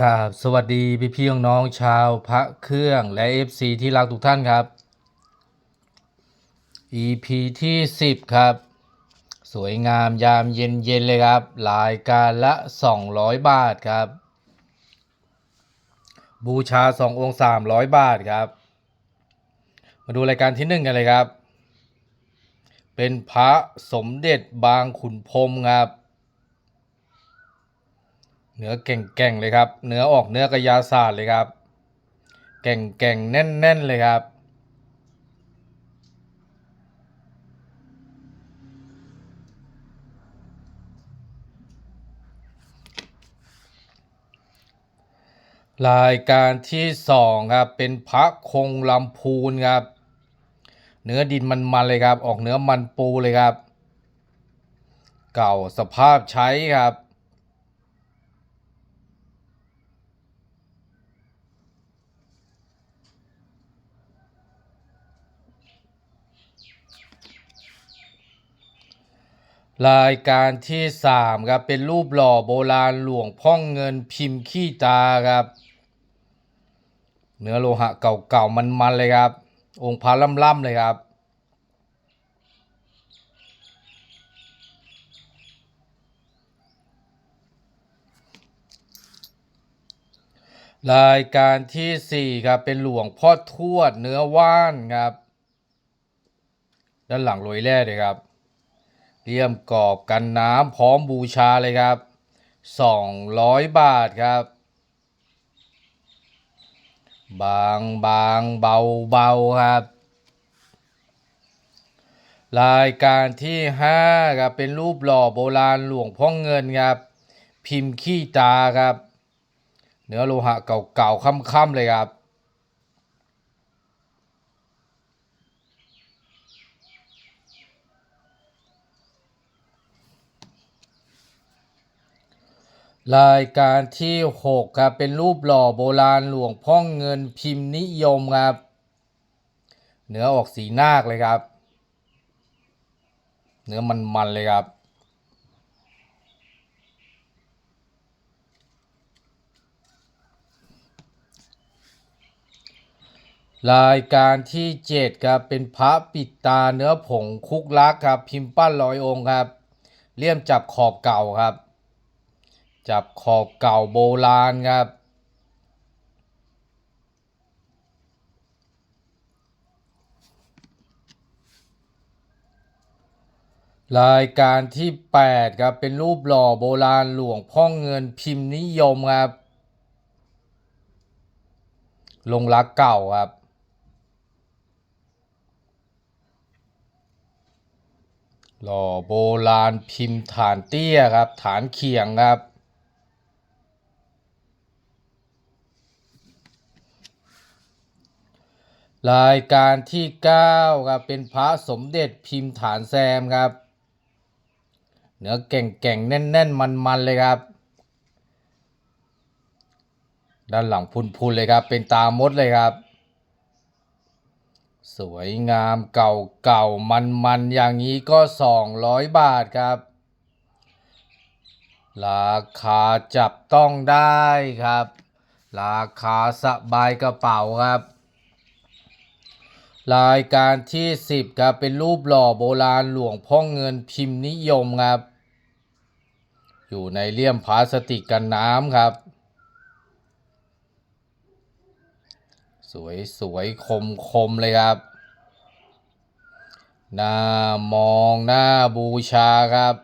กราบสวัสดีพี่พี่น้องชาวพระเครื่องและ FC ที่รักทุกท่านครับ EP ที่ 10 ครับ สวยงามยามเย็นเย็นๆเลยครับรายการละ 200 บาทครับ บูชา 2 องค์ 300 บาทครับ มาดูรายการที่ 1 กันเลยครับ เป็นพระสมเด็จบางขุนพรมครับ เนื้อเก่งๆเลยครับ เนื้อออกเนื้อกระยาศาสตร์เลยครับเก่งๆแน่นๆเลยครับ รายการที่สองครับเป็นพระคงลำพูนครับ เนื้อดินมันๆเลยครับ ออกเนื้อมันปูเลยครับ เก่าสภาพใช้ครับ รายการที่สามครับเป็นรูปหล่อโบราณหลวงพ่องเงินพิมพ์ขี้ตาครับ เนื้อโลหะเก่าๆมันๆเลยครับ องค์พระล่ำๆเลยครับรายการที่สี่ครับ เป็นหลวงพ่อทวดเนื้อว่านครับ ด้านหลังโรยแร่เลยครับ เลี่ยมกรอบกันน้ำพร้อมบูชาเลยครับ 200 บาทครับ บางบางเบาเบาครับ รายการที่5ครับเป็นรูปหล่อโบราณหลวงพ่อเงินครับ พิมพ์ขี้ตาครับ เนื้อโลหะเก่าๆค่ำๆเลยครับ รายการที่6ครับเป็นรูปหล่อโบราณหลวงพ่อเงินพิมพ์นิยมครับเนื้อออกสีนาคเลยครับ เนื้อมันๆเลยครับ รายการที่7ครับเป็นพระปิดตาเนื้อผงคุกลักครับ พิมพ์ปั้นร้อยองค์ครับเลี่ยมจับขอบเก่าครับ จับขอบเก่าโบราณครับรายการที่ 8 ครับ เป็นรูปหล่อโบราณหลวงพ่อเงินพิมพ์นิยมครับ ลงรักเก่าครับ หล่อโบราณพิมพ์ฐานเตี้ยครับ ฐานเขียงครับ รายการที่9ครับเป็นพระสมเด็จพิมพ์ฐานแซมครับ เนื้อเก่งๆ แน่นๆ มันๆ เลยครับ ด้านหลังพุนๆ เลยครับ เป็นตามดเลยครับ สวยงามเก่าๆ มันๆ อย่างนี้ก็ 200 บาทครับ ราคาจับต้องได้ครับ ราคาสบายกระเป๋าครับ รายการที่ 10ครับเป็นรูปหล่อโบราณหลวงพ่อเงินพิมพ์นิยมครับ อยู่ในเลี่ยมพลาสติกกันน้ำครับ สวยสวยคมคมเลยครับหน้ามองหน้าบูชาครับ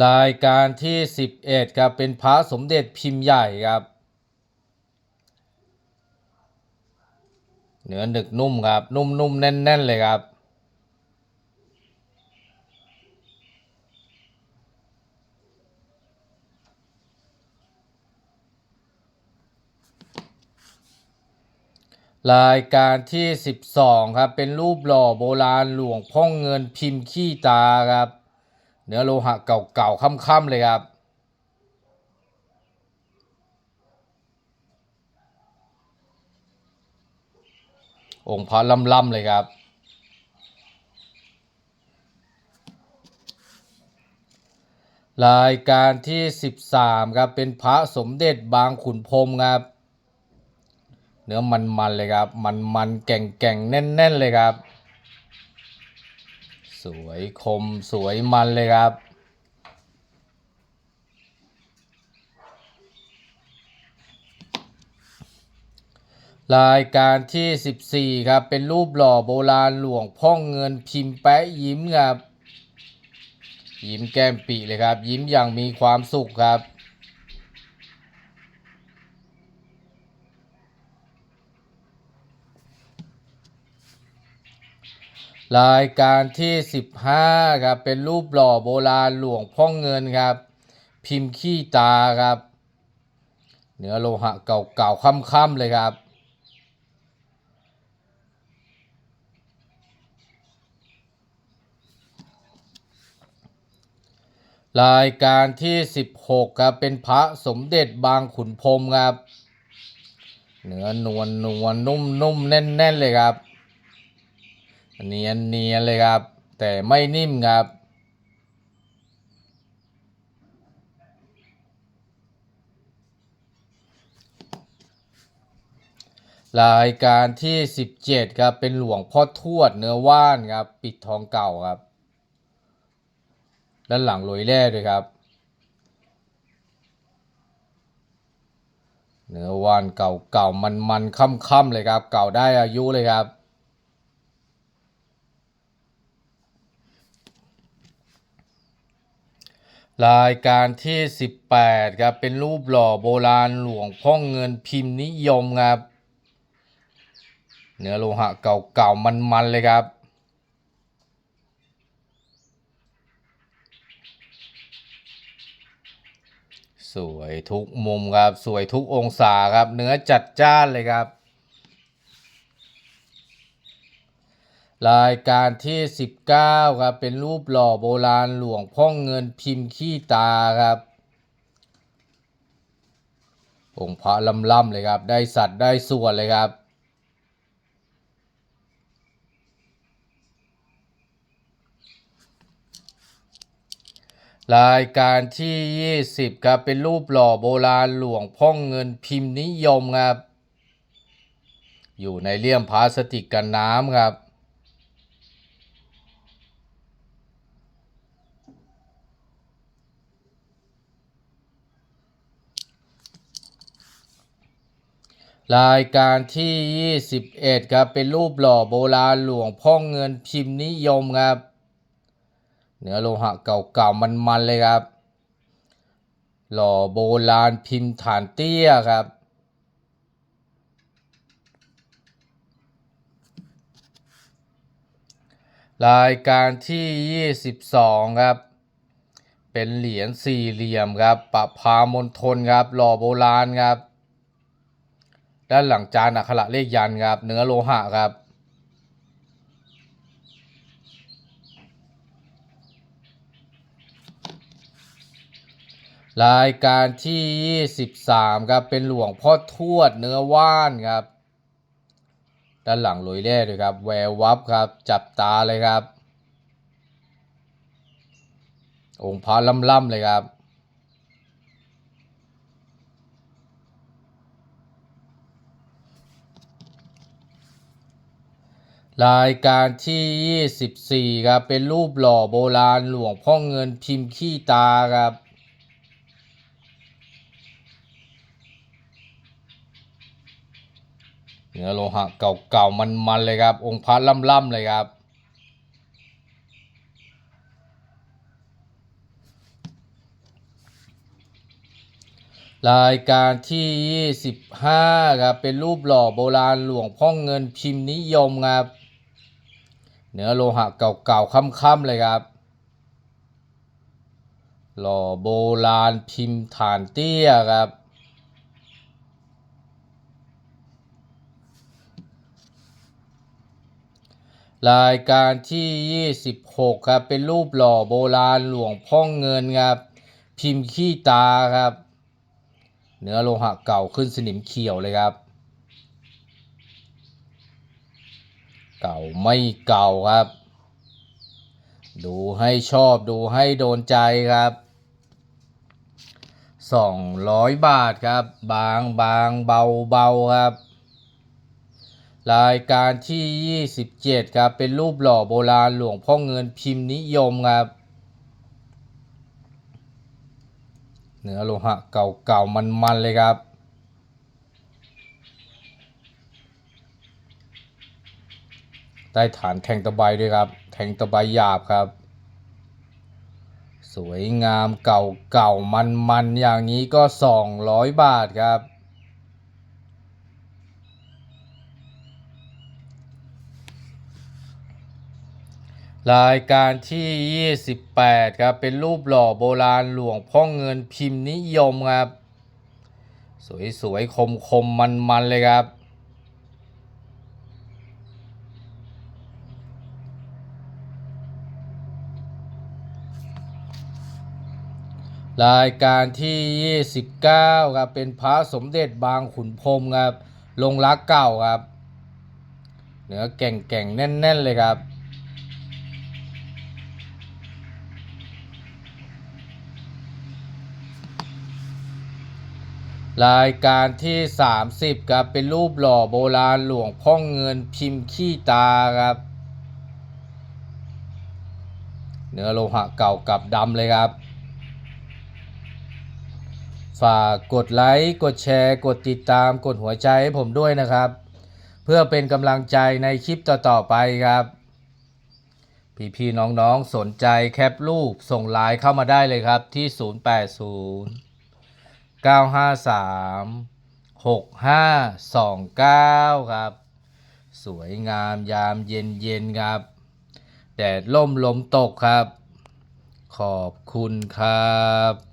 รายการที่ 11ครับเป็นพระสมเด็จพิมพ์ใหญ่ครับเนื้อหนึกนุ่มครับ นุ่มๆแน่น ๆ เลยครับ รายการที่ 12 ครับ เป็นรูปหล่อโบราณหลวงพ่องเงินพิมพ์ขี้ตาครับ เนื้อโลหะเก่าๆค่ำๆเลยครับ องค์พระล่ำๆเลยครับรายการที่ 13ครับเป็นพระสมเด็จบางขุนพรมครับ เนื้อมันๆเลยครับ มันๆแก่งๆแน่นๆเลยครับ สวยคมสวยมันเลยครับ รายการที่ 14 ครับ เป็นรูปหล่อโบราณหลวงพ่อเงินพิมพ์แปะยิ้มครับ ยิ้มแก้มปีเลยครับ ยิ้มอย่างมีความสุขครับ รายการที่ 15ครับเป็นรูปหล่อโบราณหลวงพ่อเงินครับ พิมพ์ขี้ตาครับ เนื้อโลหะเก่าๆค่ำๆเลยครับ รายการที่ 16ครับเป็นพระสมเด็จบางขุนพรมครับ เนื้อนวลนวลนุ่มนุ่มแน่นแน่นๆเลยครับ เนียนเนียนเลยครับ แต่ไม่นิ่มครับ รายการที่ 17 ครับ เป็นหลวงพ่อทวดเนื้อว่านครับ ปิดทองเก่าครับ ด้านหลังโรยแร่ด้วยครับ เนื้อว่านเก่าเก่ามันมันค่ำค่ำๆเลยครับ เก่าได้อายุเลยครับ รายการที่ 18ครับเป็นรูปหล่อโบราณหลวงพ่อเงินพิมพ์นิยมครับ เนื้อโลหะเก่าๆมันๆเลยครับ สวยทุกมุมครับ สวยทุกองศาครับ เนื้อจัดจ้านเลยครับ รายการที่ 19 ครับ เป็นรูปหล่อโบราณหลวงพ่อเงินพิมพ์ขี้ตาครับ องค์พระล่ำๆเลยครับ ได้สัตว์ได้ส่วนเลยครับ รายการที่ 20 ครับ เป็นรูปหล่อโบราณหลวงพ่อเงินพิมพ์นิยมครับ อยู่ในเลี่ยมพลาสติกกันน้ำครับ รายการที่ 21 ครับ เป็นรูปหล่อโบราณหลวงพ่อเงินพิมพ์นิยมครับ เนื้อโลหะเก่าๆมันๆเลยครับ หล่อโบราณพิมพ์ฐานเตี้ยครับรายการที่ 22 ครับ เป็นเหรียญสี่เหลี่ยมครับประพามณฑลครับ หล่อโบราณครับ ด้านหลังจานอักขระเลขยันครับ เนื้อโลหะครับ รายการที่ 23 ครับ เป็นหลวงพ่อทวดเนื้อว่านครับ ด้านหลังโรยแร่ด้วยครับ แวววับครับ จับตาเลยครับ องค์พระล่ำๆเลยครับ รายการที่ 24 ครับ เป็นรูปหล่อโบราณหลวงพ่อเงินพิมพ์ขี้ตาครับ เนื้อโลหะเก่าๆ มันๆ เลยครับ องค์พระล่ำๆ เลยครับ รายการที่ 25 ครับ เป็นรูปหล่อโบราณหลวงพ่อเงินพิมพ์นิยมครับ เนื้อโลหะเก่าๆค่ำๆเลยครับหล่อโบราณพิมพ์ฐานเตี้ยครับ รายการที่ 26 ครับ เป็นรูปหล่อโบราณหลวงพ่อเงินครับ พิมพ์ขี้ตาครับ เนื้อโลหะเก่าขึ้นสนิมเขียวเลยครับ เก่าไม่เก่าครับ ดูให้ชอบดูให้โดนใจครับ 200 บาทครับ บางบางเบาเบาครับ รายการที่ 27 ครับ เป็นรูปหล่อโบราณหลวงพ่อเงินพิมพ์นิยมครับเนื้อโลหะเก่าๆมันๆเลยครับ ได้ฐานแทงตะไบด้วยครับ แทงตะไบหยาบครับ สวยงามเก่าเก่ามันมันอย่างนี้ก็ 200 บาทครับ รายการที่ 28 ครับ เป็นรูปหล่อโบราณหลวงพ่อเงินพิมพ์นิยมครับ สวยๆคมๆมันๆเลยครับ รายการที่ 29ครับเป็นพระสมเด็จบางขุนพรมครับลงรักเก่าครับเนื้อแก่งๆแน่นๆเลยครับรายการที่ 30ครับเป็นรูปหล่อโบราณหลวงพ่อเงินพิมพ์ขี้ตาครับ เนื้อโลหะเก่ากับดำเลยครับ ฝากกดไลค์ กดแชร์ กดติดตาม กดหัวใจให้ผมด้วยนะครับ เพื่อเป็นกำลังใจในคลิปต่อๆไปครับ พี่ๆน้องๆสนใจแคปรูปส่งไลน์เข้ามาได้เลยครับที่ 080 953 6529 ครับ สวยงามยามเย็นๆครับ แดดล่มลมตกครับ ขอบคุณครับ